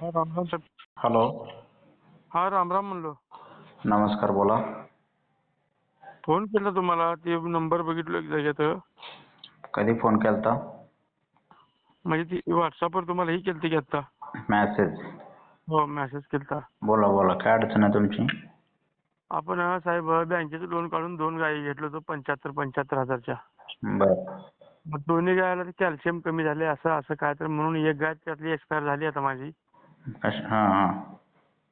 हा रामराम साहेब हॅलो. हा रामराम म्हणलो. नमस्कार बोला. फोन केला तुम्हाला ते नंबर बघितलो एक जाग्यात कधी फोन केलता? म्हणजे ती व्हॉट्सअपवर तुम्हाला ही केलती की आता मॅसेज हो मेसेज केलता. बोला बोला काय अडचण आहे तुमची? आपण साहेब बँकेचं लोन काढून दोन गायी घेतलो होतो पंच्याहत्तर पंच्याहत्तर हजारच्या. बरं. मग दोन्ही गायला कॅल्शियम कमी झाले असं असं काय तर म्हणून एक गाय त्यातली एक्सपायर झाली आता माझी. कश हां हां.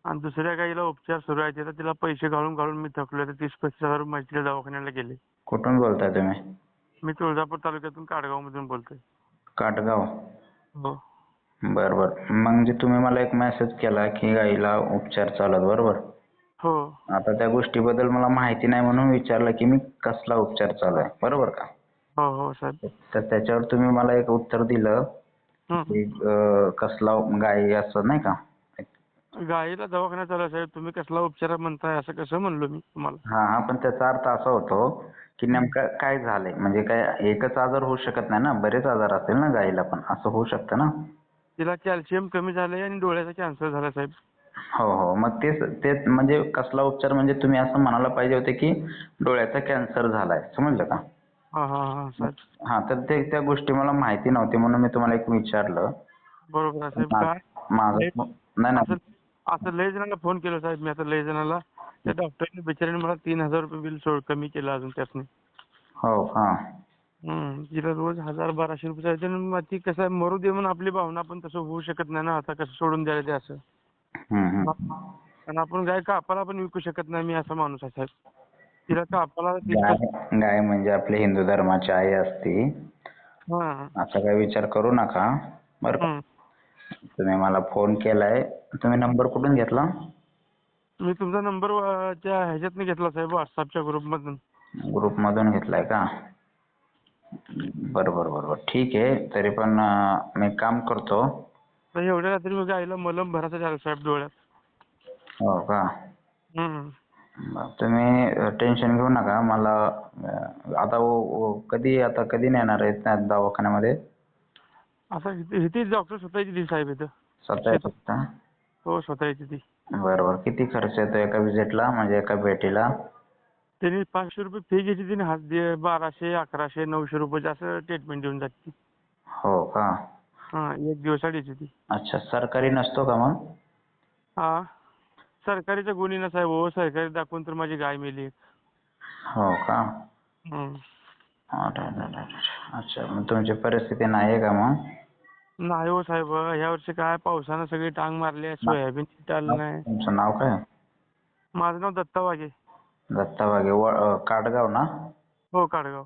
आणि दुसऱ्या गायीला उपचार सुरू आहेत तर तिला पैसे घालून घालून मी थकलो तर तीस पस्तीस हजार रुपये दवाखान्याला गेले. कुठून बोलताय तुम्ही? मी तुळजापूर तालुक्यातून काडगावमधून बोलतोय. काटगाव? हो. बरं बरं म्हणजे तुम्ही मला एक मेसेज केला की गाईला उपचार चालू आहेत बरोबर? हो. आता त्या गोष्टीबद्दल मला माहिती नाही म्हणून विचारलं की मी कसला उपचार चालू आहे बरोबर का? हो हो साहेब. तर त्याच्यावर तुम्ही मला एक उत्तर दिलं कसला गाई असं नाही का? गायीला दवाखान्यात चालू आहे. साहेब तुम्ही कसला उपचार म्हणताय असं कसं म्हणलो मी तुम्हाला? हा हा पण त्याचा अर्थ असा होतो की नेमकं काय झालंय? म्हणजे काय एकच आजार होऊ शकत नाही ना? बरेच आजार असतील ना गाईला पण. असं होऊ शकतं ना? तिला कॅल्शियम कमी झालंय आणि डोळ्याचा कॅन्सर झाला साहेब. हो हो. मग तेच तेच म्हणजे कसला उपचार? म्हणजे तुम्ही असं म्हणायला पाहिजे होते की डोळ्याचा कॅन्सर झालाय. समजलं का? हा हा हा साहेब. हा तर ते त्या गोष्टी मला माहिती नव्हती म्हणून मी तुम्हाला एक विचारलं. बरोबर आहे साहेब. काय? माझं नाही असं नाही. असं लय जणांना फोन केला साहेब मी आता लय जणांना. त्या डॉक्टरने बिचाऱ्याने मला तीन हजार रुपये बिल सोड कमी केलं अजून त्यासनी हो हा. हम्म. तिला रोज हजार बाराशे रुपये जायचे आणि मग ती कसं आहे मरू दे म्हणून आपली भावना पण तसं होऊ शकत नाही ना आता कसं सोडून द्यायला ते असं. हम्म, हम्म. आणि आपण गाय कापाला पण विकू शकत नाही मी असा माणूस आहे साहेब. तिला कापाला तीस गाय म्हणजे आपली हिंदू धर्माची आई असती. हा. असा काही विचार करू नका. बरं. तुम्ही मला फोन केलाय. तुम्ही नंबर कुठून घेतला? मी तुमचा नंबर त्या ह्याच्यातनं घेतला साहेब व्हॉट्सअपच्या ग्रुपमधून. ग्रुप मधून घेतलाय का? बरं बरं बरं बरं. ठीक आहे. तरी पण मी काम करतो. तर एवढ्या रात्री मी गायला मलम भरायचं झालं साहेब डोळ्यात. हो का? तुम्ही टेन्शन घेऊ नका. मला आता ओ- कधी आता कधी नेणार आहेत त्या दवाखान्यामध्ये? आता इथे इथे डॉक्टर स्वतः येते साहेब इथं. स्वतः येतात का? हो स्वतः येते ती. बरं बरं किती खर्च येतो एका व्हिजिटला म्हणजे एका भेटीला? त्यांनी पाचशे रुपये फी घेतली तिने हात दे बाराशे अकराशे नऊशे रुपये असं ट्रीटमेंट देऊन जाते ती हो का? हा एक दिवसाआड येते ती अच्छा सरकारी नसतो का मग? हा. सरकारीचा गुन्हे ना साहेब हो सरकारी दाखवून तर माझी गाय मेली. हो का? हम्म. अरे, अरे, अरे, अरे. अच्छा मग तुमची परिस्थिती नाही आहे का मग? नाही हो साहेब ह्या वर्षी काय पावसानं सगळी टांग मारली आहे सोयाबीन आलं नाही. तुमचं नाव काय? माझं नाव दत्ता वाघे दत्ता वाघे व अं, काटगाव ना? हो काडगाव.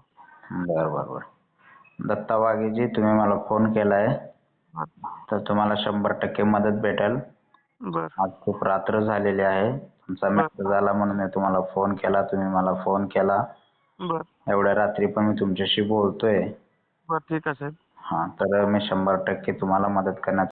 बरं बरं बरं. दत्ता वाघेजी तुम्ही मला फोन केलाय तर तुम्हाला शंभर टक्के मदत भेटेल. बर. आज खूप रात्र झालेली आहे. तुमचा मेसेज आला म्हणून मी तुम्हाला फोन केला. तुम्ही मला फोन केला. बर. एवढ्या रात्री पण मी तुमच्याशी बोलतोय. बर ठीक आहे साहेब. हा तर मी शंभर टक्के तुम्हाला मदत करण्याचा